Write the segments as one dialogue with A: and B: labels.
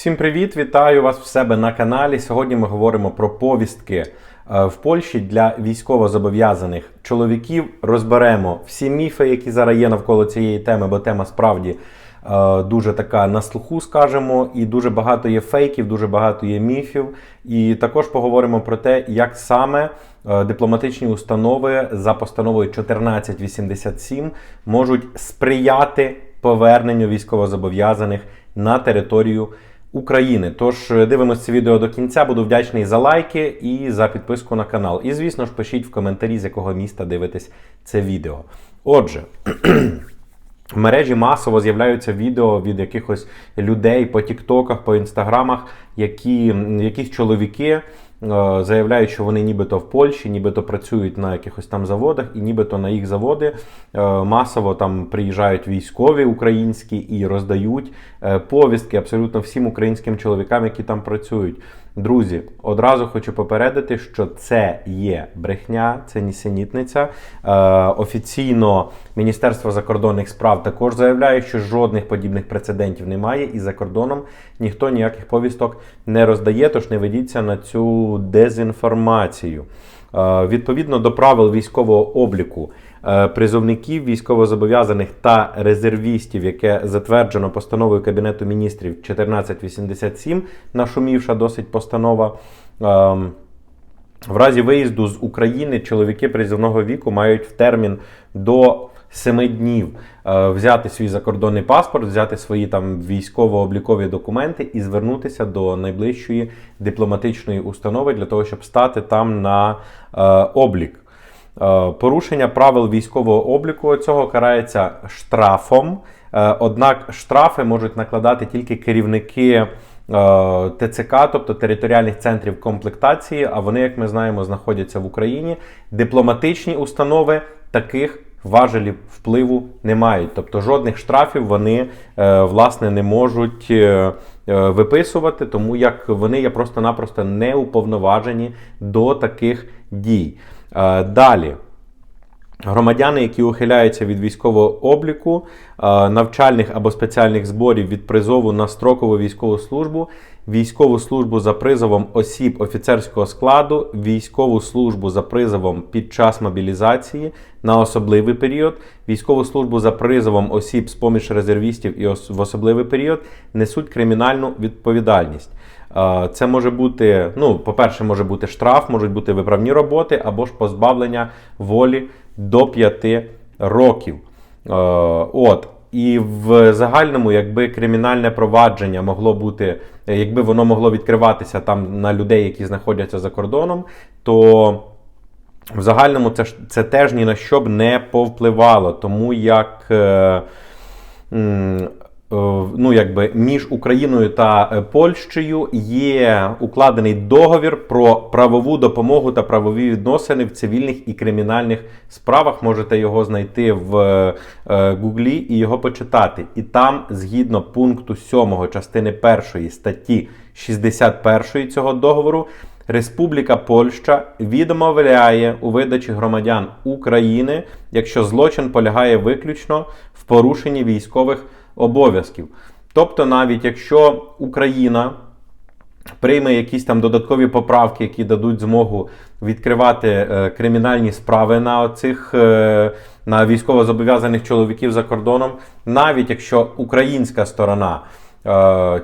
A: Всім привіт! Вітаю вас в себе на каналі. Сьогодні ми говоримо про повістки е, в Польщі для військовозобов'язаних чоловіків. Розберемо всі міфи, які зараз є навколо цієї теми, бо тема справді е, дуже така на слуху, скажемо, і дуже багато є фейків, дуже багато є міфів. І також поговоримо про те, як саме е, дипломатичні установи за постановою 1487 можуть сприяти поверненню військовозобов'язаних на територію. України. Tож е, дивимося це відео до кінця. Буду вдячний за лайки і за підписку на канал. І, звісно ж, пишіть в коментарі, з якого міста дивитесь це відео. Отже. В мережі масово з'являються відео від якихось людей по тіктоках, по інстаграмах, які якісь чоловіки заявляють, що вони нібито в Польщі, нібито працюють на якихось там заводах, і нібито на їх заводи е, масово там приїжджають військові українські і роздають е, повістки абсолютно всім українським чоловікам, які там працюють. Друзі, одразу хочу попередити, що це є брехня, це нісенітниця. Е, офіційно Міністерство закордонних справ також заявляє, що жодних подібних прецедентів немає, і за кордоном ніхто ніяких повісток не роздає, тож не ведіться на цю дезінформацію. Е, відповідно до правил військового обліку. Е, призовників військовозобов'язаних та резервістів, яке затверджено постановою Кабінету міністрів 1487, нашумівша досить постанова. Ем, в разі виїзду з України чоловіки призовного віку мають в термін до 7 днів е, взяти свій закордонний паспорт, взяти свої там військово-облікові документи і звернутися до найближчої дипломатичної установи для того, щоб стати там на е, облік. Е, порушення правил військового обліку цього карається штрафом. Однак штрафи можуть накладати тільки керівники ТЦК, тобто територіальних центрів комплектації. А вони, як ми знаємо, знаходяться в Україні. Дипломатичні установи таких важелів впливу не мають. Тобто жодних штрафів вони власне не можуть виписувати, тому як вони є просто-напросто не уповноважені до таких дій. Е, далі. Громадяни, які ухиляються від військового обліку, навчальних або спеціальних зборів від призову на строкову військову службу, військову службу за призовом осіб офіцерського складу, військову службу за призовом під час мобілізації на особливий період, військову службу за призовом осіб з поміж резервістів і в особливий період несуть кримінальну відповідальність. Це може бути, ну, по-перше, може бути штраф, можуть бути виправні роботи або ж позбавлення волі до 5 років. От. І в загальному, якби кримінальне провадження могло бути, якби воно могло відкриватися там на людей, які знаходяться за кордоном, то в загальному це це теж ні на що б не повпливало, тому як. Е, ну, якби між Україною та е, Польщею є укладений договір про правову допомогу та правові відносини в цивільних і кримінальних справах. Можете його знайти в е, Гуглі і його почитати. І там, згідно пункту 7 частини 1 статті 61 цього договору. Республіка Польща відмовляє у видачі громадян України, якщо злочин полягає виключно в порушенні військових обов'язків. Тобто, навіть якщо Україна прийме якісь там додаткові поправки, які дадуть змогу відкривати е, кримінальні справи на цих е, на військовозобов'язаних чоловіків за кордоном, навіть якщо українська сторона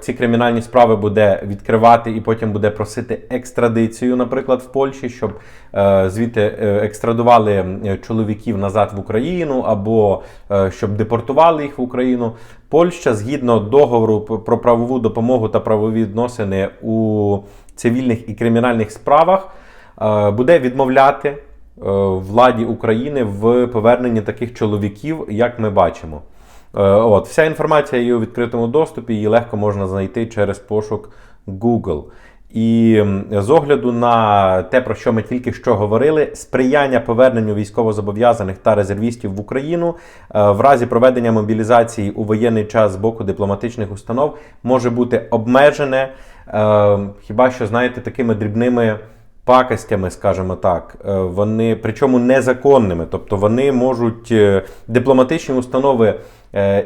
A: ці кримінальні справи буде відкривати і потім буде просити екстрадицію, наприклад, в Польщі, щоб е, звідти е, екстрадували чоловіків назад в Україну або щоб депортували їх в Україну. Польща згідно договору про правову допомогу та правові відносини у цивільних і кримінальних справах буде відмовляти владі України в поверненні таких чоловіків, як ми бачимо. Е, от, Вся інформація є у відкритому доступі, її легко можна знайти через пошук Google. І з огляду на те, про що ми тільки що говорили, сприяння поверненню військовозобов'язаних та резервістів в Україну е, в разі проведення мобілізації у воєнний час з боку дипломатичних установ може бути обмежене, е, хіба що знаєте, такими дрібними пакостями, скажімо так, вони причому незаконними, тобто вони можуть дипломатичні установи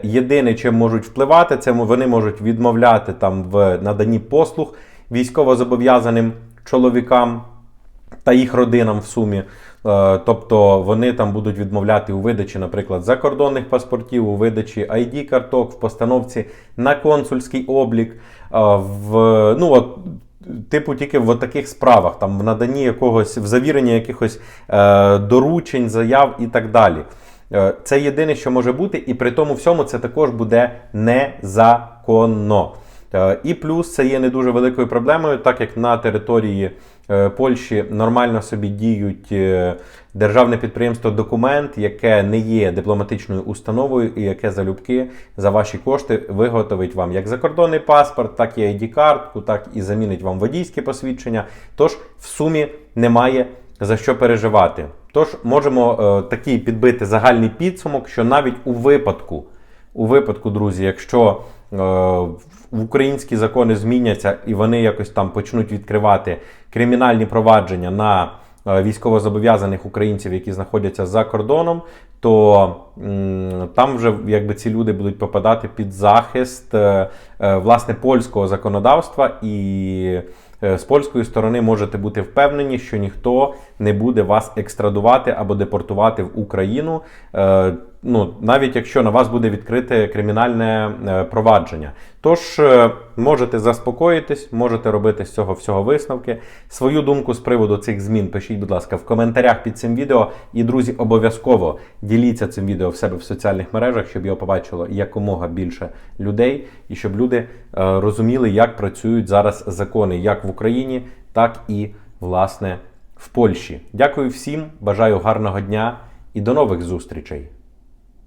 A: Єдине, чим можуть впливати, це вони можуть відмовляти там в наданні послуг військовозобов'язаним чоловікам та їх родинам в сумі. Е, Тобто вони там будуть відмовляти у видачі, наприклад, закордонних паспортів, у видачі ID-карток, в постановці на консульський облік, е, в ну от. Типу, тільки в таких справах, там в наданні якогось, в завіренні якихось е, доручень, заяв і так далі. Е, Це єдине, що може бути, і при тому всьому це також буде незаконно. Е, І плюс це є не дуже великою проблемою, так як на території е, Польщі нормально собі діють державне підприємство Документ, яке не є дипломатичною установою і яке залюбки за ваші кошти виготовить вам як закордонний паспорт, так і ID-картку, так і замінить вам водійське посвідчення. Тож в сумі немає за що переживати. Тож можемо е, такий підбити загальний підсумок, що навіть у випадку, у випадку, друзі, якщо е, українські закони зміняться і вони якось там почнуть відкривати кримінальні провадження на військовозобов'язаних українців, які знаходяться за кордоном, то там вже якби ці люди будуть попадати під захист е, е, власне польського законодавства і. Е, З польської сторони можете бути впевнені, що ніхто не буде вас екстрадувати або депортувати в Україну. Ну, навіть якщо на вас буде відкрите кримінальне е, провадження. Тож е, можете заспокоїтись, можете робити з цього всього висновки. Свою думку з приводу цих змін пишіть, будь ласка, в коментарях під цим відео. І, друзі, обов'язково діліться цим відео в себе в соціальних мережах, щоб його побачило якомога більше людей, і щоб люди е, розуміли, як працюють зараз закони як в Україні, так і власне в Польщі. Дякую всім, бажаю гарного дня і до нових зустрічей.